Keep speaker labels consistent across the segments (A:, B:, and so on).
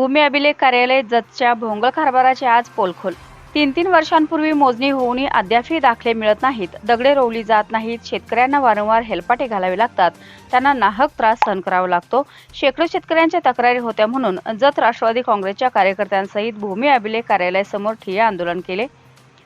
A: भूमी अभिलेख कार्यालय जतच्या भोंगळ कारभाराचे आज पोलखोल. तीन तीन वर्षांपूर्वी मोजणी होऊनही अद्यापही दाखले मिळत नाहीत. दगडे रोवली जात नाहीत. शेतकऱ्यांना वारंवार हेलपाटे घालावे लागतात. त्यांना नाहक त्रास सहन करावा लागतो. शेकडो शेतकऱ्यांच्या तक्रारी होत्या म्हणून जत राष्ट्रवादी काँग्रेसच्या कार्यकर्त्यांसहित भूमी अभिलेख कार्यालयासमोर ठिय्या आंदोलन केले.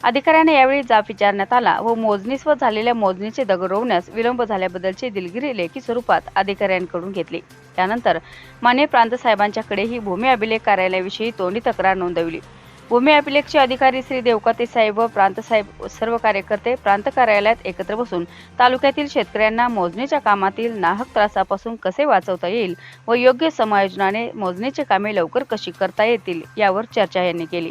A: अधिकाऱ्यांना यावेळी जाब विचारण्यात आला व मोजणीस्व झालेल्या मोजणीचे दगड रोवण्यास विलंब झाल्याबद्दलची दिलगिरी लेखी स्वरूपात अधिकाऱ्यांकडून घेतली. त्यानंतर मान्य प्रांत साहेबांच्याकडेही भूमी अभिलेख कार्यालयाविषयी तोंडी तक्रार नोंदवली. भूमी अभिलेखचे अधिकारी श्री देवकाते साहेब व प्रांत साहेब सर्व कार्यकर्ते प्रांत कार्यालयात एकत्र बसून तालुक्यातील शेतकऱ्यांना मोजणीच्या कामातील नाहक त्रासापासून कसे वाचवता येईल व योग्य समायोजनाने मोजणीची कामे लवकर कशी करता येतील यावर चर्चा यांनी केली.